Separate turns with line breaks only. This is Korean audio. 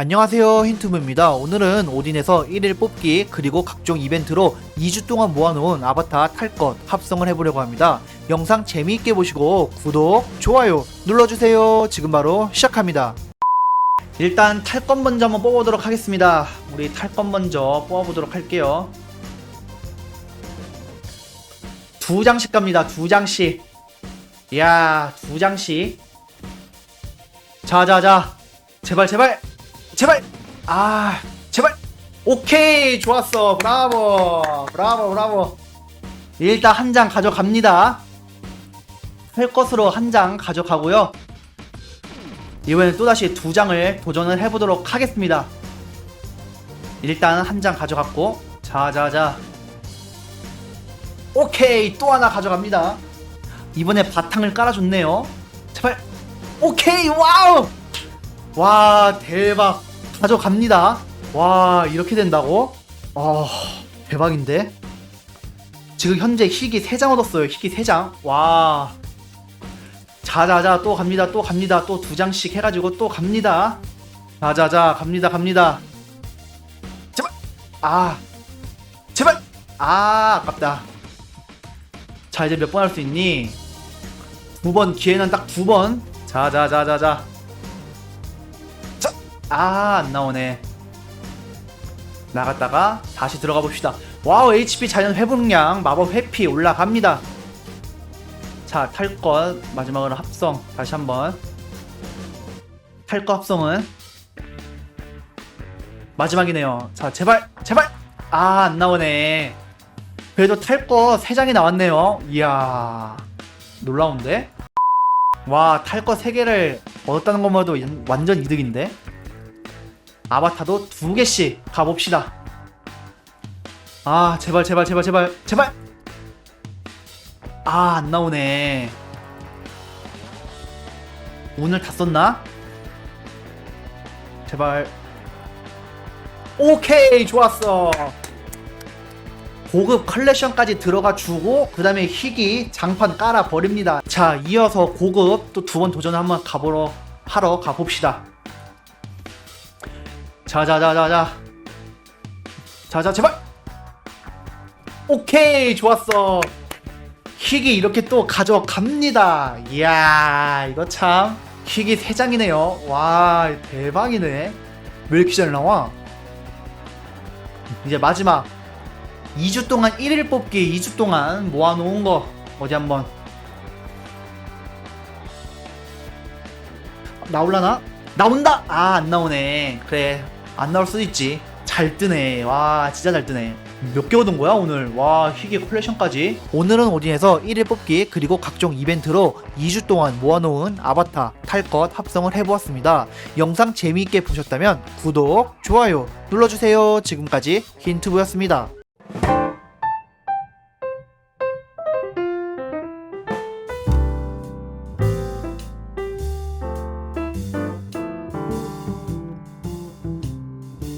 안녕하세요 힌트무입니다. 오늘은 오딘에서 1일 뽑기 그리고 각종 이벤트로 2주 동안 모아놓은 아바타 탈 것 합성을 해보려고 합니다. 영상 재미있게 보시고 구독, 좋아요 눌러주세요. 지금 바로 시작합니다. 일단 탈 것 먼저 한번 뽑아보도록 하겠습니다. 우리 탈 것 먼저 뽑아보도록 할게요. 두 장씩 갑니다. 두 장씩. 이야 두 장씩. 자자자. 제발 제발 제발! 아 제발! 오케이 좋았어. 브라보 브라보 브라보. 일단 한 장 가져갑니다. 할 것으로 한 장 가져가고요. 이번엔 또다시 두 장을 도전을 해보도록 하겠습니다. 일단 한 장 가져갔고 자자자. 오케이 또 하나 가져갑니다. 이번에 바탕을 깔아줬네요. 제발. 오케이 와우 와 대박. 가져갑니다. 와 이렇게 된다고? 아 대박인데? 지금 현재 희귀 3장 얻었어요 희귀 3장. 와. 자자자 또 갑니다 또 갑니다. 또 두 장씩 해가지고 또 갑니다. 자자자 갑니다 갑니다. 제발! 아. 제발! 아 아깝다. 자 이제 몇 번 할 수 있니? 두 번 기회는 딱 두번. 자자자자자 아, 안 나오네. 나갔다가 다시 들어가 봅시다. 와우, HP 자연 회복량, 마법 회피 올라갑니다. 자, 탈것 마지막으로 합성 다시 한번. 탈것 합성은 마지막이네요. 자, 제발, 제발. 아, 안 나오네. 그래도 탈거 3장이 나왔네요. 이야, 놀라운데? 와, 탈거 3개를 얻었다는 것만도 완전 이득인데? 아바타도 두 개씩 가봅시다. 아, 제발, 제발, 제발, 제발, 제발! 아, 안 나오네. 오늘 다 썼나? 제발. 오케이, 좋았어. 고급 컬렉션까지 들어가 주고 그 다음에 희귀 장판 깔아 버립니다. 자, 이어서 고급 또 두 번 도전을 한번 가보러 하러 가봅시다. 자자자자자. 자자 제발. 오케이 좋았어. 희귀 이렇게 또 가져갑니다. 이야 이거 참 희귀 3장이네요. 와 대박이네. 왜 이렇게 잘 나와? 이제 마지막. 2주 동안 1일 뽑기 2주 동안 모아놓은 거. 어디 한번. 나올라나? 나온다! 아, 안 나오네. 그래. 안 나올 수도 있지. 잘 뜨네. 와, 진짜 잘 뜨네. 몇 개 얻은 거야, 오늘? 와, 희귀 컬렉션까지. 오늘은 오딘에서 1일 뽑기, 그리고 각종 이벤트로 2주 동안 모아놓은 아바타, 탈것 합성을 해보았습니다. 영상 재미있게 보셨다면 구독, 좋아요 눌러주세요. 지금까지 힌트부였습니다.